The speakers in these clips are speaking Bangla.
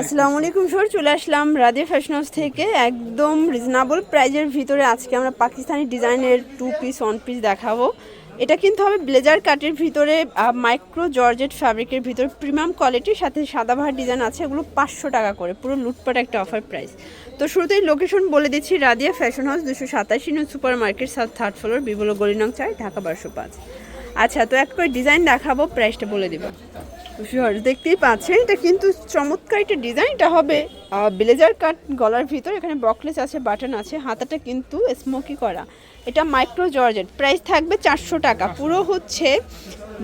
আসসালামু আলাইকুম চলে আসলাম রাধে ফ্যাশন হাউস থেকে। একদম রিজনেবল প্রাইজের ভিতরে আজকে আমরা পাকিস্তানি ডিজাইনের টু পিস ওয়ান পিস দেখাবো। এটা কিন্তু হবে ব্লেজার কাটের ভিতরে মাইক্রো জর্জেট ফ্যাব্রিকের ভিতরে প্রিমিয়াম কোয়ালিটির সাথে সাদাবাহার ডিজাইন আছে, এগুলো পাঁচশো টাকা করে, পুরো লুটপাট একটা অফার প্রাইস তো শুরুতেই লোকেশন বলে দিচ্ছি রাদিয়া ফ্যাশন হাউস দুশো সাতাশি নং super market south third floor বিবল গলিনং চার, ঢাকা বারোশো পাঁচ। আচ্ছা তো এক করে ডিজাইন দেখাবো প্রাইসটা বলে দিব। শিওর দেখতেই পাচ্ছেন এটা কিন্তু চমৎকার একটা ডিজাইন এটা হবে ব্লেজার কাট গলার ভিতর এখানে বকলেস আছে বাটন আছে হাতাটা কিন্তু স্মোকি করা। এটা মাইক্রো জর্জেট প্রাইস থাকবে চারশো টাকা। পুরো হচ্ছে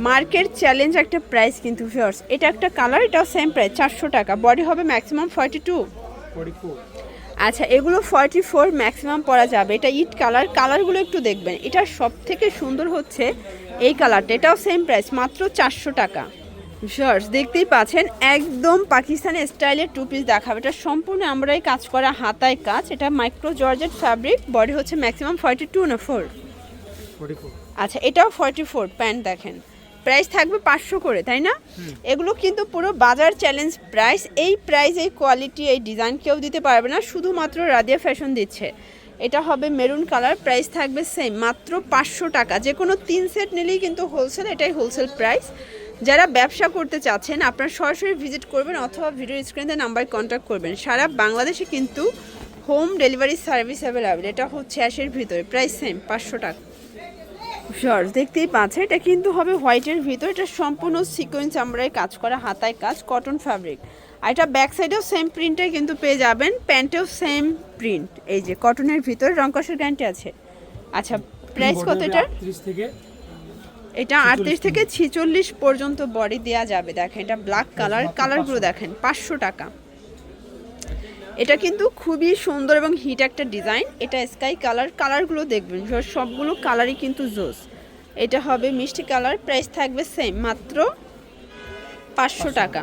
মার্কেট চ্যালেঞ্জ একটা প্রাইস কিন্তু ফিওর্স এটা একটা কালার এটাও সেম প্রাইস চারশো টাকা। বডি হবে ম্যাক্সিমাম ফর্টি টু আচ্ছা এগুলো ফর্টি ফোর ম্যাক্সিমাম পরা যাবে। এটা ইট কালার কালারগুলো একটু দেখবেন। এটা সব থেকে সুন্দর হচ্ছে এই কালারটা এটাও সেম প্রাইস মাত্র চারশো টাকা। শর্টস দেখতেই পাচ্ছেন একদম পাকিস্তানি স্টাইলের টু পিস দেখাবে। এটা সম্পূর্ণ আমরাই কাজ করা হাতায় কাজ। এটা মাইক্রো জর্জেট ফ্যাব্রিক বডি হচ্ছে ম্যাক্সিমাম ফর্টি টু না ফোর আচ্ছা এটাও ফর্টি ফোর প্যান্ট দেখেন। প্রাইস থাকবে পাঁচশো করে তাই না? এগুলো কিন্তু পুরো বাজার চ্যালেঞ্জ প্রাইস এই প্রাইস এই কোয়ালিটি এই ডিজাইন কেউ দিতে পারবে না শুধুমাত্র রাদিয়া ফ্যাশন দিচ্ছে। এটা হবে মেরুন কালার প্রাইস থাকবে সেম মাত্র পাঁচশো টাকা। যে কোনো তিন সেট নিলেই কিন্তু হোলসেল এটাই হোলসেল প্রাইস যারা ব্যবসা করতে চাচ্ছেন আপনারা সরাসরি ভিজিট করবেন অথবা ভিডিও স্ক্রিনে নাম্বার কন্ট্যাক্ট করবেন। সারা বাংলাদেশে কিন্তু হোম ডেলিভারি সার্ভিস অ্যাভেলেবেল এটা হচ্ছে অ্যাশের ভিতরে প্রাইস সেম পাঁচশো টাকা। শর্টস দেখতেই পাচ্ছেন এটা কিন্তু হবে হোয়াইটের ভিতর এটা সম্পূর্ণ সিকোয়েন্স আমরাই কাজ করা হাতায় কাজ কটন ফ্যাব্রিক আর এটা ব্যাক সাইডেও সেম প্রিন্টে কিন্তু পেয়ে যাবেন প্যান্টেও সেম প্রিন্ট এই যে কটনের ভিতরে রংকসের গ্যারান্টি আছে। আচ্ছা প্রাইস কত এটার? থেকে এটা আটত্রিশ থেকে ছেচল্লিশ পর্যন্ত বডি দেওয়া যাবে দেখেন। এটা ব্ল্যাক কালার কালারগুলো দেখেন পাঁচশো টাকা। এটা কিন্তু খুবই সুন্দর এবং হিট একটা ডিজাইন এটা স্কাই কালার কালারগুলো দেখবেন সবগুলো কালারই কিন্তু জোস এটা হবে মিষ্টি কালার প্রাইস থাকবে সেম মাত্র পাঁচশো। টাকা।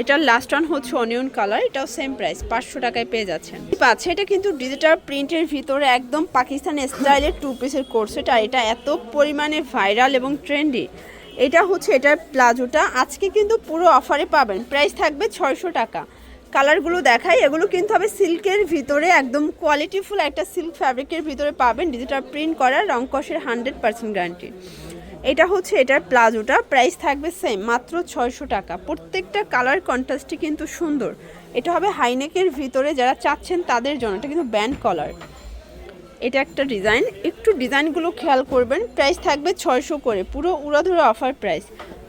এটার লাস্ট ওয়ান হচ্ছে অনিয়ন কালার এটাও সেম প্রাইস পাঁচশো টাকায় পেয়ে যাচ্ছেন। পাচ্ছে এটা কিন্তু ডিজিটাল প্রিন্টের ভিতরে একদম পাকিস্তান স্টাইলের টু পিসের কোর্সেট আর এটা এত পরিমাণে ভাইরাল এবং ট্রেন্ডি এটা হচ্ছে এটার প্লাজোটা, আজকে কিন্তু পুরো অফারে পাবেন প্রাইস থাকবে ছয়শো টাকা। কালারগুলো দেখাই, এগুলো কিন্তু হবে সিল্কের ভিতরে একদম কোয়ালিটিফুল একটা সিল্ক ফ্যাব্রিকের ভিতরে পাবেন ডিজিটাল প্রিন্ট করা রং কষের হান্ড্রেড পার্সেন্ট গ্যারান্টি এটা হচ্ছে এটার প্লাজোটা। প্রাইস থাকবে সেম মাত্র ছয়শো টাকা। প্রত্যেকটা কালার কন্ট্রাস্টই কিন্তু সুন্দর। এটা হবে হাইনেকের ভিতরে, যারা চাচ্ছেন তাদের জন্য। এটা কিন্তু ব্যান্ড কলার এটা একটা ডিজাইন একটু ডিজাইনগুলো খেয়াল করবেন। প্রাইস থাকবে ছয়শো করে। পুরো উড়াধুরা অফার প্রাইস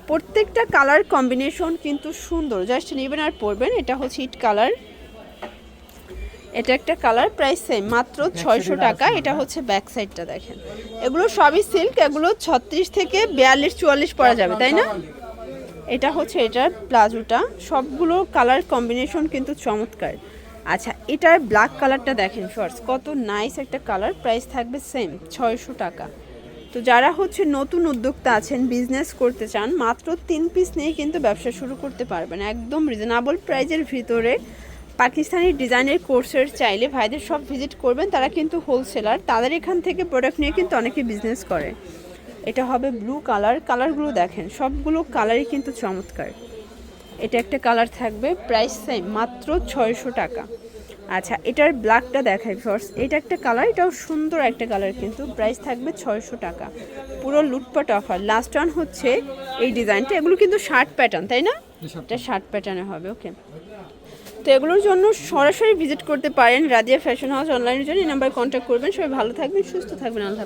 প্রত্যেকটা কালার কম্বিনেশন কিন্তু সুন্দর। জাস্ট নেবেন আর পরবেন। এটা হচ্ছে ইট কালার এটা একটা কালার প্রাইস সেম মাত্র ছয়শো টাকা। এটা হচ্ছে ব্যাক সাইডটা দেখেন। এগুলো সবই সিল্ক এগুলো ছত্রিশ থেকে বিয়াল্লিশ চুয়াল্লিশ পরা যাবে তাই না? এটা হচ্ছে এটার প্লাজোটা। সবগুলো কালার কম্বিনেশন কিন্তু চমৎকার। আচ্ছা এটার ব্ল্যাক কালারটা দেখেন ফার্স্ট কত নাইস একটা কালার প্রাইস থাকবে সেম ছয়শো টাকা। তো যারা হচ্ছে নতুন উদ্যোক্তা আছেন বিজনেস করতে চান মাত্র তিন পিস নিয়ে কিন্তু ব্যবসা শুরু করতে পারবেন। একদম রিজনেবল প্রাইজের ভিতরে। পাকিস্তানি ডিজাইনের কোর্সের চাইলে ভাইদের সব ভিজিট করবেন, তারা কিন্তু হোলসেলার তাদের এখান থেকে প্রোডাক্ট নিয়ে কিন্তু অনেকে বিজনেস করে। এটা হবে ব্লু কালার কালারগুলো দেখেন, সবগুলো কালারই কিন্তু চমৎকার। এটা একটা কালার থাকবে প্রাইস সেম মাত্র ছয়শো টাকা। আচ্ছা এটার ব্ল্যাকটা দেখাই ফার্স্ট এটা একটা কালার এটাও সুন্দর একটা কালার কিন্তু। প্রাইস থাকবে ছয়শো টাকা। পুরো লুটপাট অফার লাস্ট ওয়ান হচ্ছে এই ডিজাইনটা এগুলো কিন্তু শার্ট প্যাটার্ন তাই না? এটা শার্ট প্যাটার্নে হবে ওকে তো এগুলোর জন্য সরাসরি ভিজিট করতে পারেন। রাজিয়া ফ্যাশন হাউস অনলাইনের জন্য এই নাম্বার কন্ট্যাক্ট করবেন। সবাই ভালো থাকবেন সুস্থ থাকবেন আল্লাহ।